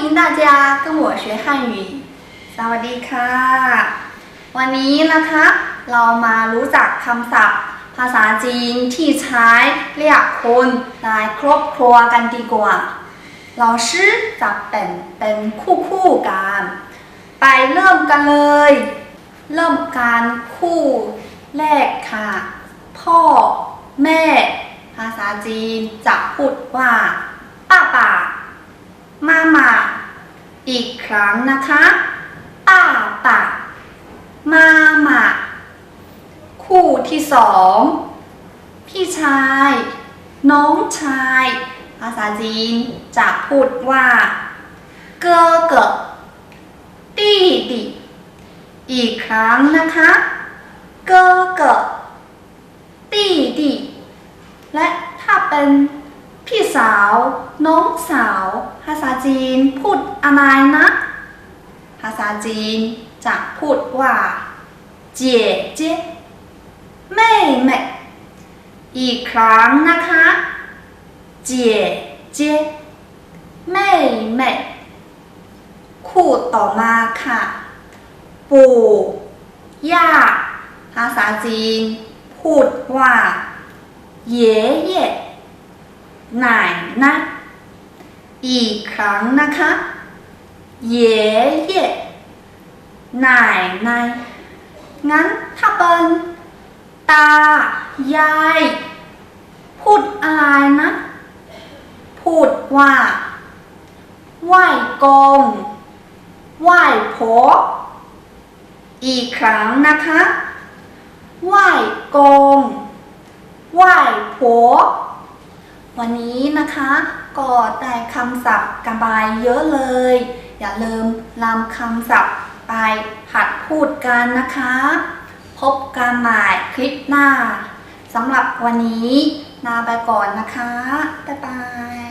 大家跟我学汉语สวัสดีค่ะ วันนี้นะคะ เรามารู้จักคำศัพท์ ภาษาจีนที่ใช้เรียกคนในครอบครัวกันดีกว่าเราชื่อจะเป็นเป็นคู่คู่ๆกัน ไปเริ่มกันเลย เริ่มการคู่แรกค่ะ พ่อ แม่ ภาษาจีนจะพูดว่าป้าป่า ครั้งนะคะป้าป่ามามาคู่ที่สอง พี่ชาย น้องชาย ภาษาจีนจะพูดว่าเกอเกอตีดีอีกครั้งนะคะเกอเกอตีดีและถ้าเป็น สาว น้องสาว ภาษาจีน พูดอะไรนะ ภาษาจีนจะพูดว่าเจเจแม่แม่อีกครั้งนะคะเจเจแม่แม่คู่ต่อมาค่ะ ปู่ย่าภาษาจีน พูดว่าเย่เย่ ไหนนะอีกครั้งนะคะเย่เย่ไหนไหนงั้นถ้าเป็นตา ยาย พูดอะไรนะ พูดว่าไหว้กงไหว้ผัวอีกครั้งนะคะไหว้กงไหว้ผัว วันนี้นะคะก็ได้คำศัพท์กันไปเยอะเลย อย่าลืมนำคำศัพท์ไปหัดพูดกันนะคะ พบกันใหม่คลิปหน้าสำหรับวันนี้ลาไปก่อนนะคะ บ๊ายบาย